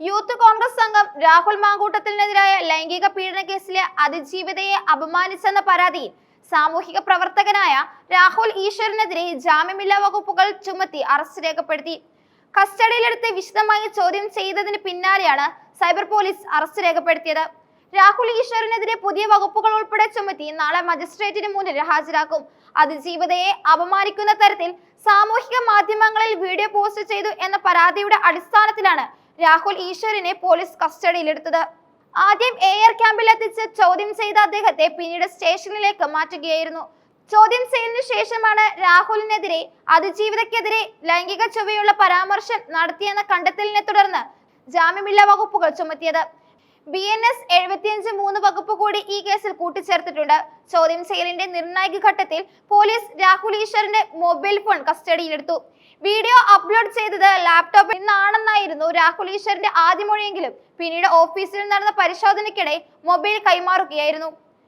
Youth Congress സംഘം രാഹുൽ മാങ്കൂട്ടത്തിനെതിരായ ലൈംഗിക പീഡന കേസിലെ അതിജീവിതയെ അപമാനിച്ചെന്ന പരാതിയിൽ സാമൂഹിക പ്രവർത്തകനായ രാഹുൽ ഈശ്വരനെതിരെ ജാമ്യമില്ലാ വകുപ്പുകൾ ചുമത്തി അറസ്റ്റ് രേഖപ്പെടുത്തി. കസ്റ്റഡിയിലെടുത്ത് വിശദമായി ചോദ്യം ചെയ്തതിന് പിന്നാലെയാണ് സൈബർ പോലീസ് അറസ്റ്റ് രേഖപ്പെടുത്തിയത്. രാഹുൽ ഈശ്വരനെതിരെ പുതിയ വകുപ്പുകൾ ഉൾപ്പെടെ ചുമത്തി നാളെ മജിസ്ട്രേറ്റിന് മുന്നിൽ ഹാജരാക്കും. അതിജീവിതയെ അപമാനിക്കുന്ന തരത്തിൽ സാമൂഹിക മാധ്യമങ്ങളിൽ വീഡിയോ പോസ്റ്റ് ചെയ്തു എന്ന പരാതിയുടെ അടിസ്ഥാനത്തിലാണ് രാഹുൽ ഈശ്വറിനെ പോലീസ് കസ്റ്റഡിയിലെടുത്തത്. ആദ്യം എയർ ക്യാമ്പിൽ എത്തിച്ച് ചോദ്യം ചെയ്ത അദ്ദേഹത്തെ പിന്നീട് സ്റ്റേഷനിലേക്ക് മാറ്റുകയായിരുന്നു. ചോദ്യം ചെയ്യുന്ന ശേഷമാണ് രാഹുലിനെതിരെ അതിജീവിതക്കെതിരെ ലൈംഗിക ചൊവ്വയുള്ള പരാമർശം നടത്തിയെന്ന കണ്ടെത്തലിനെ തുടർന്ന് ജാമ്യമില്ലാ വകുപ്പുകൾ ചുമത്തിയത്. ബി എൻ എസ് എഴുപത്തിയഞ്ച് മൂന്ന് വകുപ്പ് കൂടി ഈ കേസിൽ കൂട്ടിച്ചേർത്തിട്ടുണ്ട്. ചോദ്യം ചെയ്യലിന്റെ നിർണായക ഘട്ടത്തിൽ പോലീസ് രാഹുൽ ഈശ്വറിന്റെ മൊബൈൽ ഫോൺ കസ്റ്റഡിയിലെടുത്തു. വീഡിയോ അപ്ലോഡ് ചെയ്തത് ലാപ്ടോപ്പിൽ നിന്നാണെന്നായിരുന്നു രാഹുൽ ഈശ്വറിന്റെ ആദ്യ മൊഴിയെങ്കിലും. പിന്നീട് ഓഫീസിൽ നടന്ന പരിശോധനയ്ക്കിടെ മൊബൈൽ കൈമാറുകയായിരുന്നു.